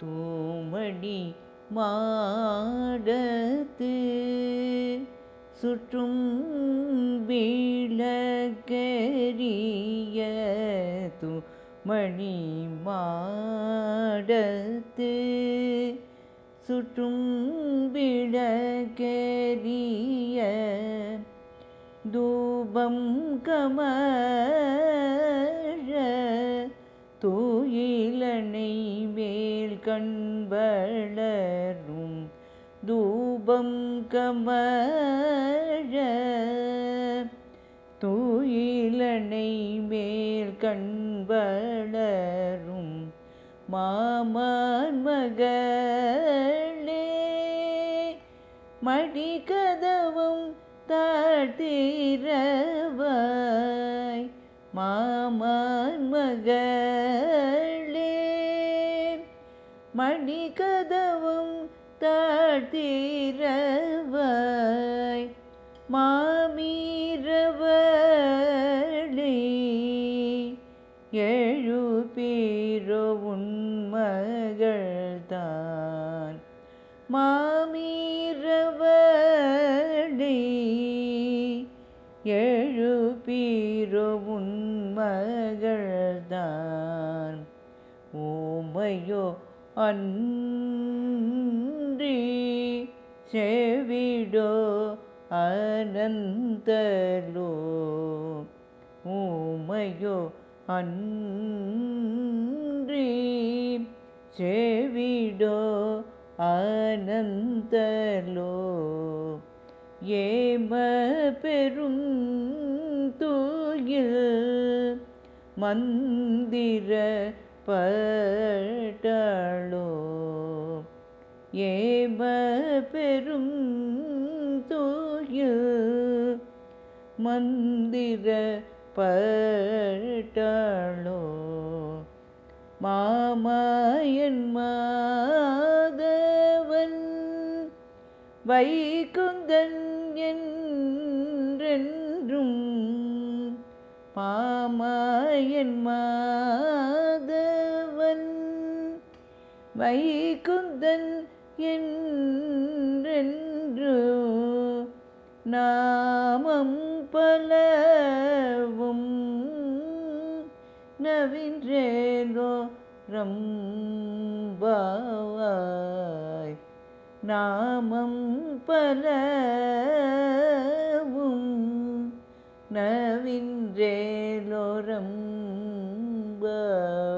தூமணி மாடத்து சுற்றும் விளக்கரிய தூமணி மாடத்து சுற்றும் விளக்கரிய தூபம் கமழ கண்வளரும் தூபம் கமழ. தூயிலனை மேல் கண்வளரும் மாமான் மகளே. மடிக்கதவும் தாழ்த்திரவாய் மாமான் மகள். மணிகதவும் தாழ்த்திரவாய். மாமீரவளே எழு பீரோ மகள்தான். மாமீரவளே எழு பீரோ அன்றி செவிடோ அனந்தலோ. ஊமையோ அன்றி செவிடோ அனந்தலோ. ஏம பெரும் தூயில் மந்திர பட்டாளோ ஏப பெரும் தூயில் மந்திர பட்டாளோ மாமாயன் மாதவன் வைகுந்தன் என் வைகுந்தன் என்றென்று நாமம் பலவும் நவின்றேலோ ரம்பாவாய். நாமம் பலவும் நவின்றேலோ ரம்பாய்